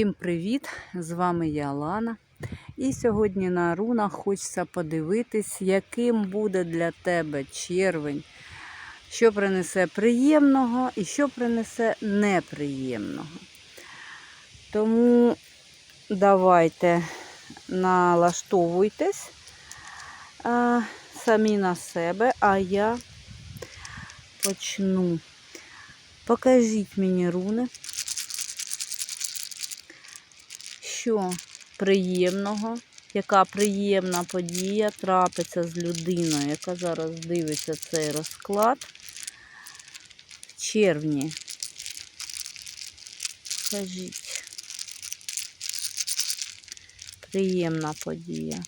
Всім привіт! З вами я Лана. І сьогодні на рунах хочеться подивитись, яким буде для тебе червень, що принесе приємного і що принесе неприємного. Тому давайте налаштовуйтесь самі на себе, а я почну. Покажіть мені руни. Що приємного, яка приємна подія трапиться з людиною, яка зараз дивиться цей розклад в червні. Скажіть. Приємна подія.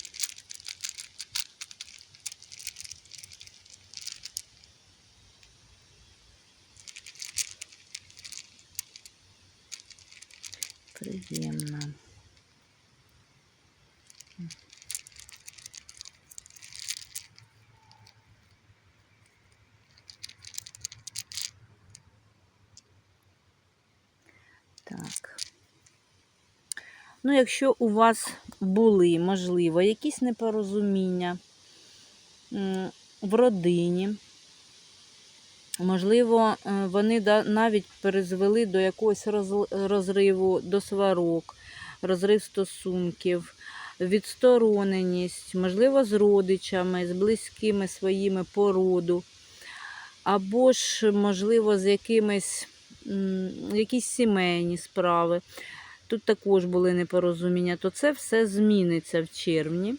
Приємна. Так. Ну, якщо у вас були, можливо, якісь непорозуміння в родині, можливо, е, вони навіть призвели до якогось розриву, до сварок, розрив стосунків, відстороненість, можливо, з родичами, з близькими своїми по роду, або ж, можливо, з якимись якісь сімейні справи. Тут також були непорозуміння, то це все зміниться в червні.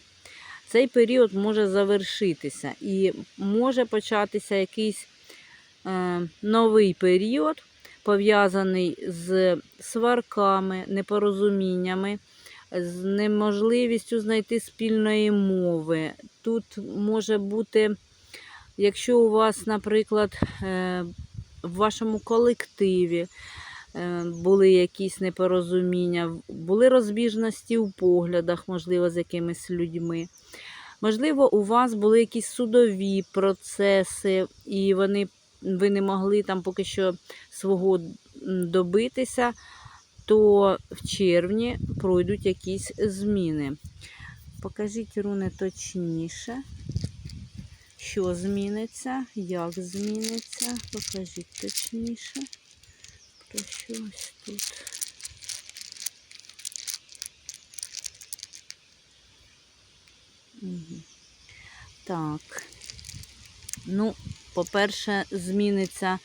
Цей період може завершитися і може початися якийсь е, новий період, пов'язаний з сварками, непорозуміннями, з неможливістю знайти спільної мови. Тут може бути, якщо у вас, наприклад, е, в вашому колективі були якісь непорозуміння, були розбіжності у поглядах, можливо, з якимись людьми. Можливо, у вас були якісь судові процеси, і вони, ви не могли там поки що свого добитися, то в червні пройдуть якісь зміни. Покажіть руни точніше, що зміниться, як зміниться. Покажіть точніше. Про щось тут. Так. Ну, по-перше, зміниться,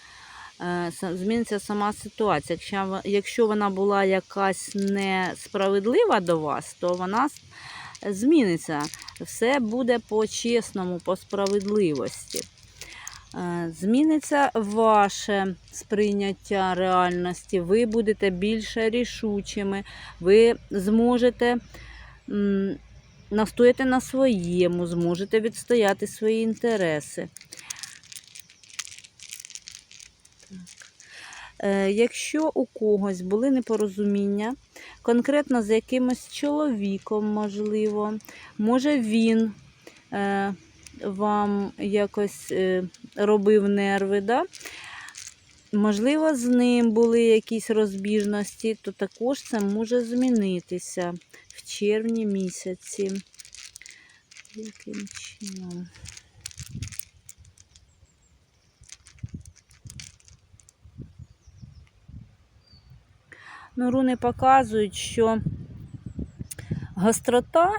е, зміниться сама ситуація. Якщо, якщо вона була якась несправедлива до вас, то вона зміниться. Все буде по-чесному, по справедливості. Е, Зміниться ваше сприйняття реальності, ви будете більше рішучими, ви зможете настояти на своєму, зможете відстояти свої інтереси. Е, Якщо у когось були непорозуміння, конкретно з якимось чоловіком, можливо, може він е, вам якось е, робив нерви, да? можливо, з ним були якісь розбіжності, то також це може змінитися в червні місяці. Яким чином? Ну, руни показують, що гострота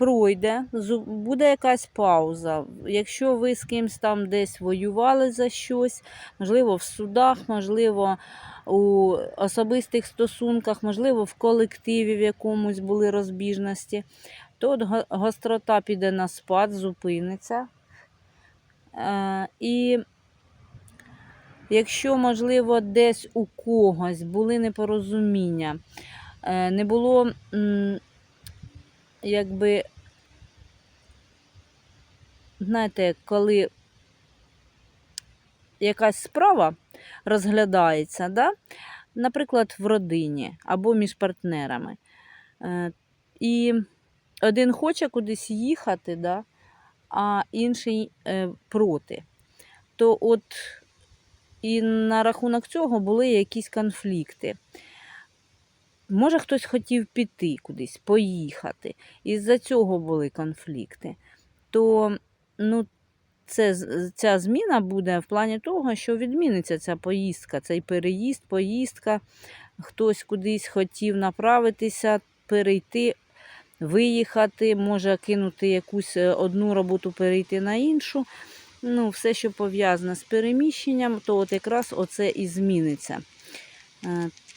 пройде, буде якась пауза. Якщо ви з кимось там десь воювали за щось, можливо, в судах, можливо, у особистих стосунках, можливо, в колективі в якомусь були розбіжності, то от гострота піде на спад, зупиниться. Е, І якщо, можливо, десь у когось були непорозуміння, е, не було якби, знаєте, коли якась справа розглядається, да? наприклад, в родині або між партнерами. Е, І один хоче кудись їхати, да? а інший е, проти. То от і на рахунок цього були якісь конфлікти. Може хтось хотів піти кудись, поїхати. Із-за цього були конфлікти. То ну, це, ця зміна буде в плані того, що відміниться ця поїздка, цей переїзд, поїздка. Хтось кудись хотів направитися, перейти, виїхати, може кинути якусь е, одну роботу, перейти на іншу. Ну, все, що пов'язане з переміщенням, то от якраз оце і зміниться.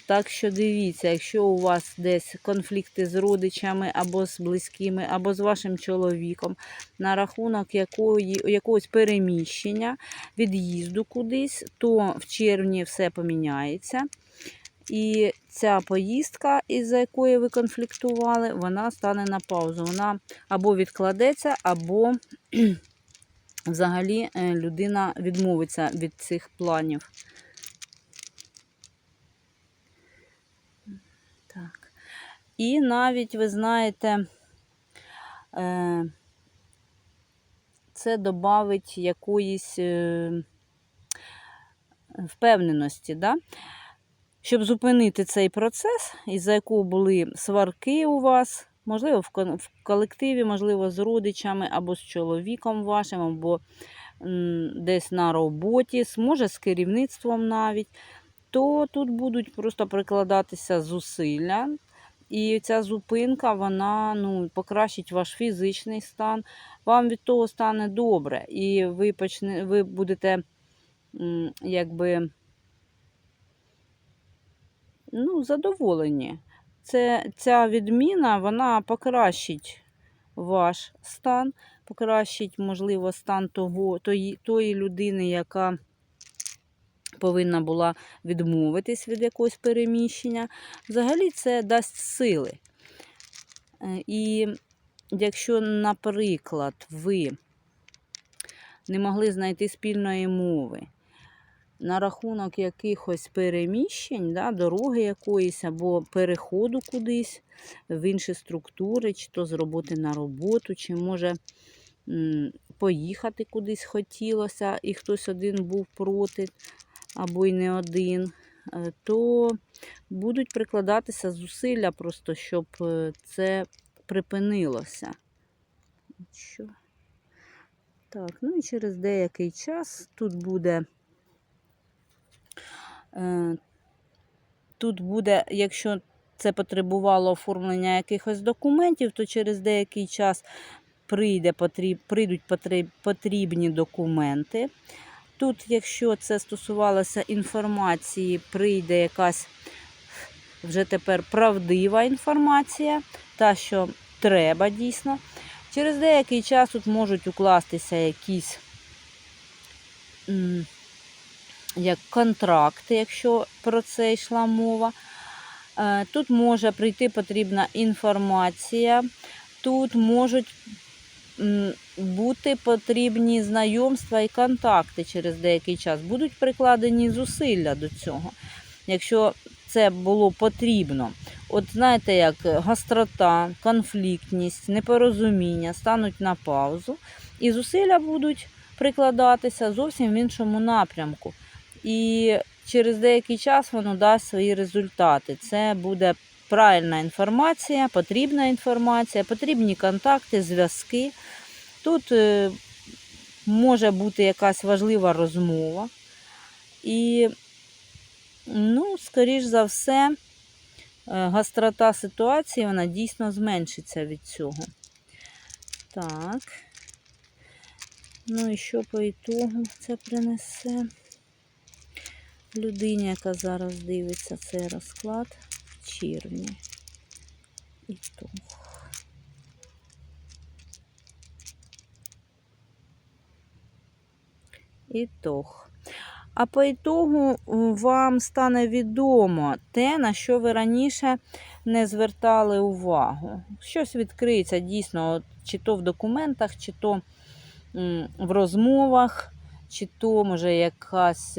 Так що дивіться, якщо у вас десь конфлікти з родичами або з близькими, або з вашим чоловіком на рахунок якої, якогось переміщення, від'їзду кудись, то в червні все поміняється. І ця поїздка, із-за якої ви конфліктували, вона стане на паузу. Вона або відкладеться, або взагалі е, людина відмовиться від цих планів. І навіть, ви знаєте, е, це додавить якоїсь е, впевненості, да? щоб зупинити цей процес, із-за якого були сварки у вас, можливо, в колективі, можливо, з родичами, або з чоловіком вашим, або десь на роботі, може з керівництвом навіть, то тут будуть просто прикладатися зусилля. І ця зупинка, вона ну, покращить ваш фізичний стан. Вам від того стане добре. І ви, почне, ви будете якби ну, задоволені. Це, ця відміна вона покращить ваш стан, покращить, можливо, стан того, тої, тої людини, яка повинна була відмовитись від якогось переміщення. Взагалі це дасть сили. Е, І якщо, наприклад, ви не могли знайти спільної мови на рахунок якихось переміщень, да, дороги якоїсь або переходу кудись в інші структури, чи то з роботи на роботу, чи може поїхати кудись хотілося, і хтось один був проти, або й не один, е, то будуть прикладатися зусилля просто, щоб е, це припинилося. Що? Так, ну і через деякий час тут буде. Е, Тут буде, якщо це потребувало оформлення якихось документів, то через деякий час прийде, прийдуть потрібні документи. Тут, якщо це стосувалося інформації, прийде якась вже тепер правдива інформація, та, що треба дійсно. Через деякий час тут можуть укластися якісь як контракти, якщо про це йшла мова. Е, Тут може прийти потрібна інформація, тут можуть бути потрібні знайомства і контакти через деякий час. Будуть прикладені зусилля до цього, якщо це було потрібно. От знаєте, як гастрота, конфліктність, непорозуміння стануть на паузу, і зусилля будуть прикладатися зовсім в іншому напрямку. І через деякий час воно дасть свої результати. Це буде правильна інформація, потрібна інформація, потрібні контакти, зв'язки. Тут е, може бути якась важлива розмова. І, ну, скоріш за все, е, гастрота ситуації вона дійсно зменшиться від цього. Так. Ну і що по ітогу це принесе? людині, яка зараз дивиться цей розклад в червні. Ітог. Ітог. А по ітогу вам стане відомо те, на що ви раніше не звертали увагу. Щось відкриється дійсно, чи то в документах, чи то в розмовах, чи то, може, якась.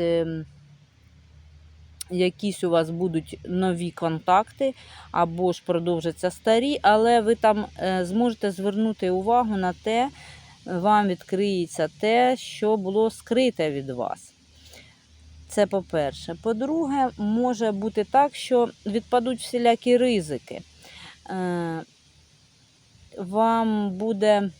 Якісь у вас будуть нові контакти, або ж продовжаться старі, але ви там е, зможете звернути увагу на те, вам відкриється те, що було скрите від вас. Це по-перше. По-друге, може бути так, що відпадуть всілякі ризики. Е, Вам буде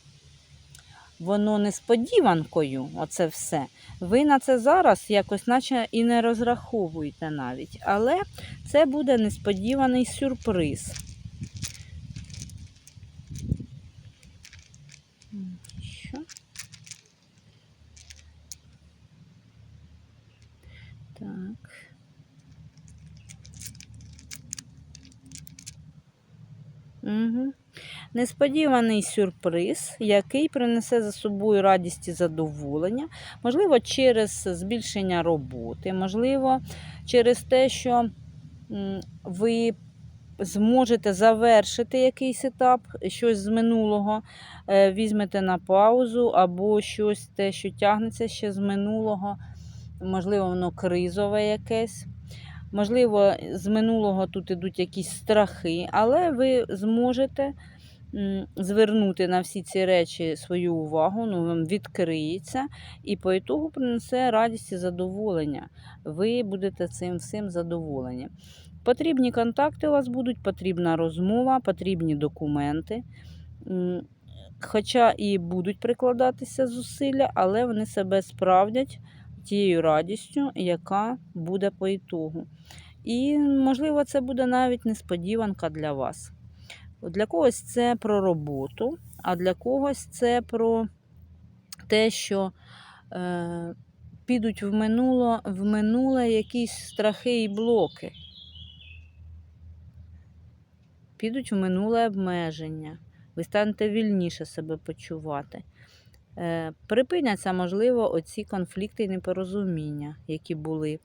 воно несподіванкою, оце все. Ви на це зараз якось наче і не розраховуєте навіть. Але це буде несподіваний сюрприз. Що? Так. Угу. Несподіваний сюрприз, який принесе за собою радість і задоволення, можливо, через збільшення роботи, можливо, через те, що ви зможете завершити якийсь етап, щось з минулого, е, візьмете на паузу, або щось те, що тягнеться ще з минулого, можливо, воно кризове якесь. Можливо, з минулого тут ідуть якісь страхи, але ви зможете звернути на всі ці речі свою увагу, ну, вам відкриється і по ітогу принесе радість і задоволення. Ви будете цим всім задоволені. Потрібні контакти у вас будуть, потрібна розмова, потрібні документи. Хоча і будуть прикладатися зусилля, але вони себе справдять тією радістю, яка буде по ітогу. І, можливо, це буде навіть несподіванка для вас. Для когось це про роботу, а для когось це про те, що е, підуть в, минуло, в минуле якісь страхи і блоки. Підуть в минуле обмеження. Ви станете вільніше себе почувати. Е, Припиняться, можливо, оці конфлікти і непорозуміння, які були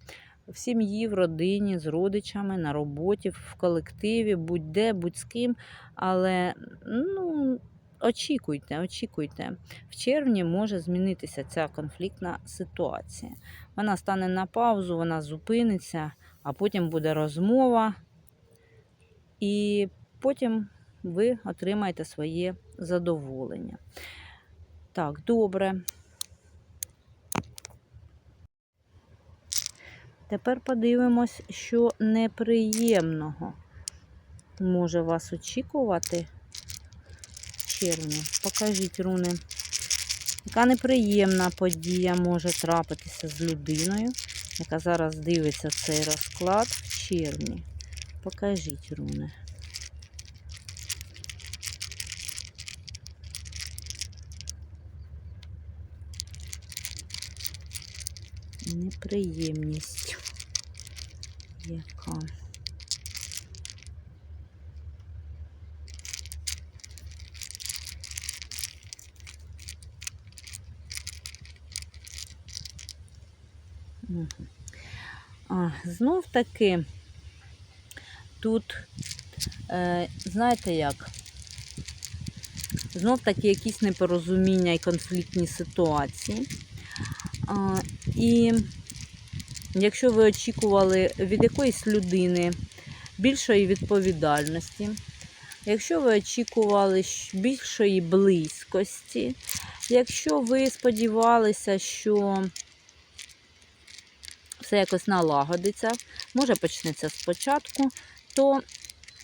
в сім'ї, в родині, з родичами, на роботі, в колективі, будь-де, будь з ким. Але ну, очікуйте, очікуйте. В червні може змінитися ця конфліктна ситуація. Вона стане на паузу, вона зупиниться, а потім буде розмова. І потім ви отримаєте своє задоволення. Так, добре. Тепер подивимось, що неприємного може вас очікувати в червні. Покажіть, руни. Яка неприємна подія може трапитися з людиною, яка зараз дивиться цей розклад в червні. Покажіть, руни. Неприємність. Яка? А, знов таки тут, е, знаєте як? Знов таки якісь непорозуміння і конфліктні ситуації. А, і якщо ви очікували від якоїсь людини більшої відповідальності, якщо ви очікували більшої близькості, якщо ви сподівалися, що все якось налагодиться, може почнеться спочатку, то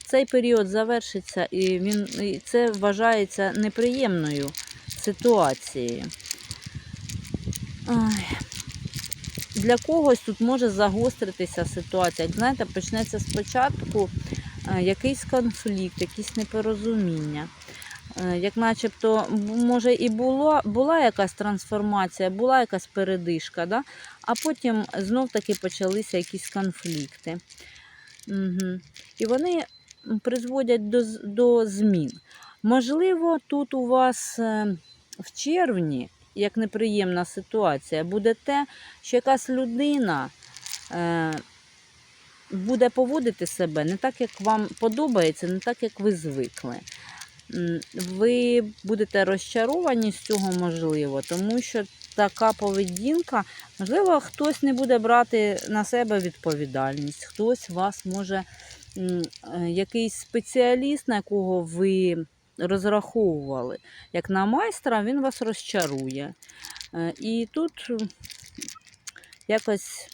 цей період завершиться і він і це вважається неприємною ситуацією. Ой. Для когось тут може загостритися ситуація. Знаєте, почнеться спочатку е, якийсь конфлікт, якісь непорозуміння. Е, Як начебто, може, і було, була якась трансформація, була якась передишка, да? а потім знов-таки почалися якісь конфлікти. Угу. І вони призводять до, до змін. Можливо, тут у вас е, в червні, як неприємна ситуація, буде те, що якась людина е, буде поводити себе не так, як вам подобається, не так, як ви звикли. Ви будете розчаровані з цього можливо, тому що така поведінка, можливо, хтось не буде брати на себе відповідальність, хтось вас може, е, якийсь спеціаліст, на якого ви розраховували, як на майстра, він вас розчарує. Е, І тут якось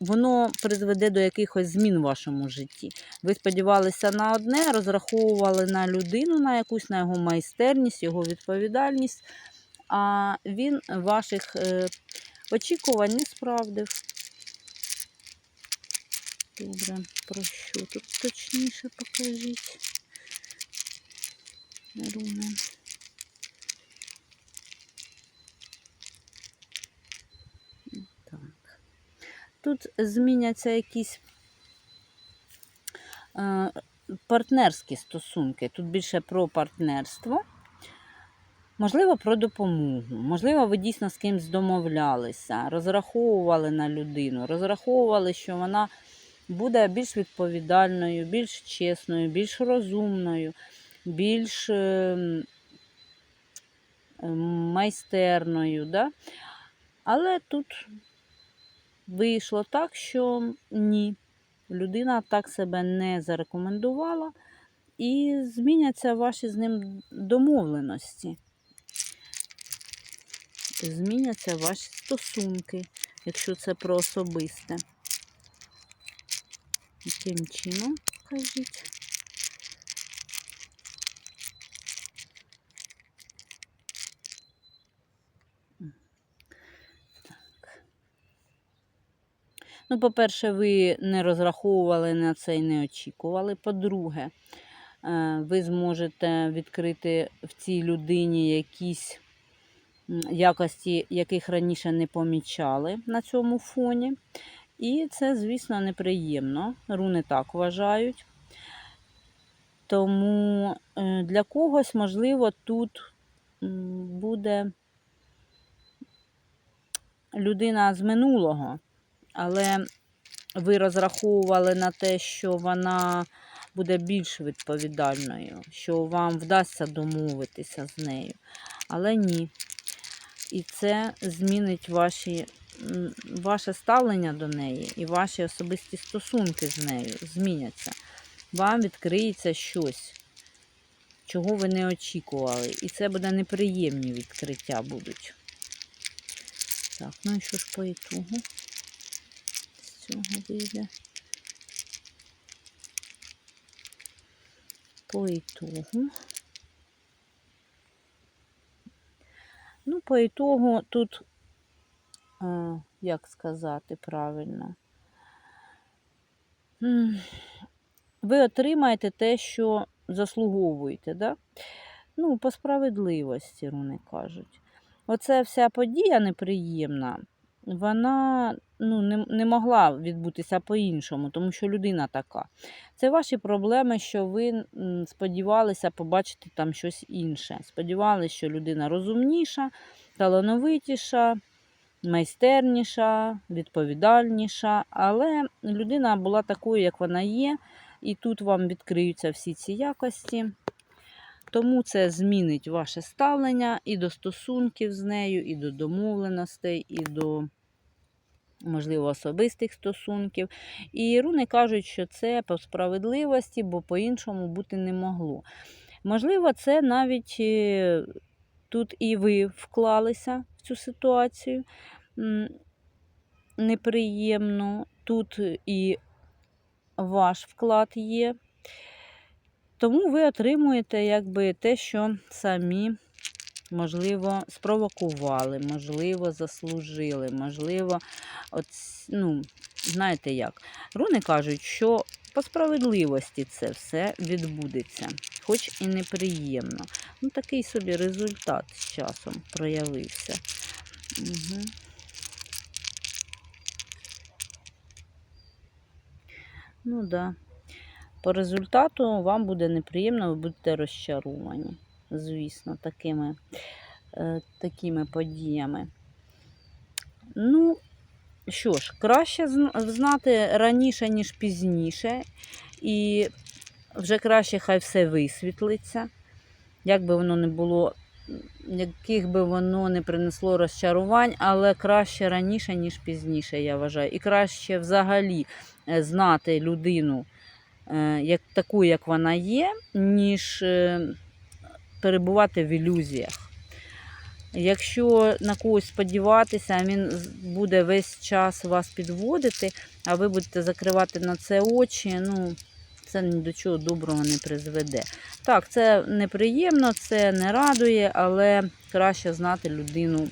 воно призведе до якихось змін в вашому житті. Ви сподівалися на одне, розраховували на людину, на якусь на його майстерність, його відповідальність, а він ваших е, очікувань не справдив. Добре, про що тут точніше покажіть? Руни. Так. Тут зміняться якісь е, партнерські стосунки. Тут більше про партнерство. Можливо, про допомогу. Можливо, ви дійсно з кимось домовлялися, розраховували на людину, розраховували, що вона буде більш відповідальною, більш чесною, більш розумною, більш ем, ем, майстерною. Да? Але тут вийшло так, що ні, людина так себе не зарекомендувала, і зміняться ваші з ним домовленості. Зміняться ваші стосунки, якщо це про особисте. Яким чином, кажіть? Ну, по-перше, ви не розраховували на це і не очікували. По-друге, е, ви зможете відкрити в цій людині якісь якості, яких раніше не помічали на цьому фоні. І це, звісно, неприємно. Руни так вважають. Тому е, для когось, можливо, тут буде людина з минулого, але ви розраховували на те, що вона буде більш відповідальною, що вам вдасться домовитися з нею. Але ні. І це змінить ваші, ваше ставлення до неї і ваші особисті стосунки з нею зміняться. Вам відкриється щось, чого ви не очікували. І це буде неприємні відкриття будуть. Так, ну і що ж по ітогу з цього вийде? По ітогу. Ну, по ітогу тут, як сказати правильно, ви отримаєте те, що заслуговуєте, да? Ну, по справедливості, руни кажуть. Оця вся подія неприємна, вона ну, не, не могла відбутися по-іншому, тому що людина така. Це ваші проблеми, що ви сподівалися побачити там щось інше. Сподівалися, що людина розумніша, талановитіша, майстерніша, відповідальніша, але людина була такою, як вона є, і тут вам відкриються всі ці якості. Тому це змінить ваше ставлення і до стосунків з нею, і до домовленостей, і до, можливо, особистих стосунків. І руни кажуть, що це по справедливості, бо по-іншому бути не могло. Можливо, це навіть е, тут і ви вклалися в цю ситуацію неприємно. Тут і ваш вклад є. Тому ви отримуєте якби те, що самі, можливо, спровокували, можливо, заслужили, можливо, от, ну, знаєте як. Руни кажуть, що по справедливості це все відбудеться, хоч і неприємно. Ну, такий собі результат з часом проявився. Угу. Ну. Да. По результату вам буде неприємно, ви будете розчаровані, звісно, такими, е, такими подіями. Ну, що ж, краще знати раніше, ніж пізніше, і вже краще хай все висвітлиться. Як би воно не було, яких би воно не принесло розчарувань, але краще раніше, ніж пізніше, я вважаю. І краще взагалі е, знати людину як таку, як вона є, ніж е, перебувати в ілюзіях. Якщо на когось сподіватися, він буде весь час вас підводити, а ви будете закривати на це очі, ну, це ні до чого доброго не призведе. Так, це неприємно, це не радує, але краще знати людину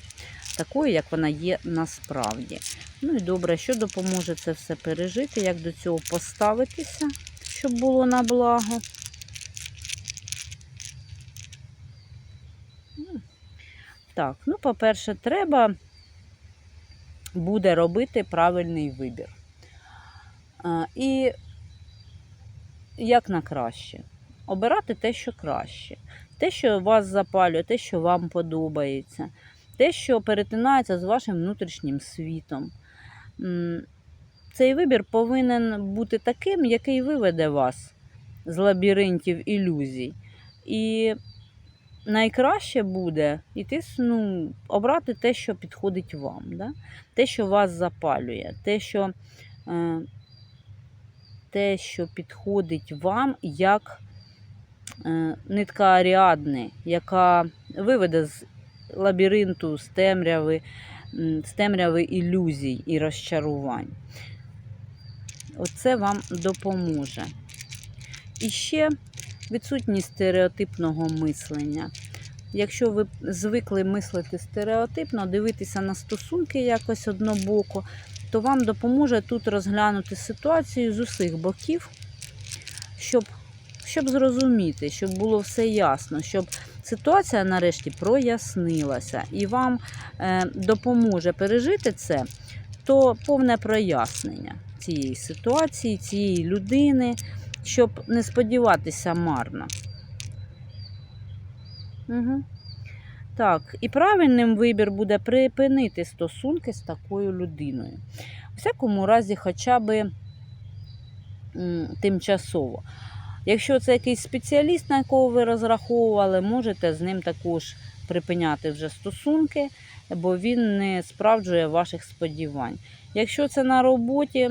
такою, як вона є насправді. Ну і добре, що допоможе це все пережити, як до цього поставитися, щоб було на благо. Так, ну, по-перше, треба буде робити правильний вибір. А, І як на краще. Обирати те, що краще. Те, що вас запалює, те, що вам подобається, те, що перетинається з вашим внутрішнім світом. Цей вибір повинен бути таким, який виведе вас з лабіринтів ілюзій. І найкраще буде іти, ну, обрати те, що підходить вам, да? те, що вас запалює, те, що, е, те, що підходить вам як е, нитка Аріадни, яка виведе з лабіринту, з темряви, з темряви ілюзій і розчарувань. Оце вам допоможе. І ще відсутність стереотипного мислення. Якщо ви звикли мислити стереотипно, дивитися на стосунки якось однобоко, то вам допоможе тут розглянути ситуацію з усіх боків, щоб, щоб зрозуміти, щоб було все ясно, щоб ситуація нарешті прояснилася і вам е, допоможе пережити це, то повне прояснення цієї ситуації, цієї людини, щоб не сподіватися марно. Угу. Так, і правильним вибір буде припинити стосунки з такою людиною. У всякому разі, хоча б тимчасово. Якщо це якийсь спеціаліст, на якого ви розраховували, можете з ним також припиняти вже стосунки, бо він не справджує ваших сподівань. Якщо це на роботі,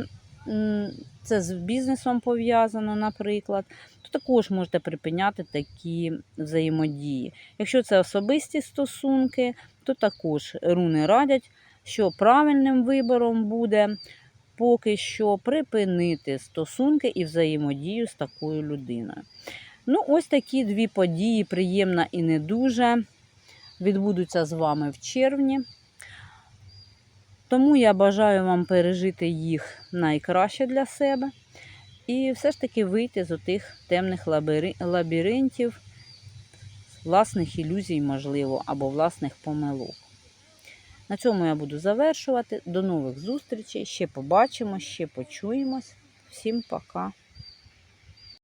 це з бізнесом пов'язано, наприклад, то також можете припиняти такі взаємодії. Якщо це особисті стосунки, то також руни радять, що правильним вибором буде поки що припинити стосунки і взаємодію з такою людиною. Ну, ось такі дві події, приємна і не дуже, відбудуться з вами в червні. Тому я бажаю вам пережити їх найкраще для себе. І все ж таки вийти з отих темних лабіринтів, власних ілюзій, можливо, або власних помилок. На цьому я буду завершувати. До нових зустрічей. Ще побачимо, ще почуємось. Всім пока.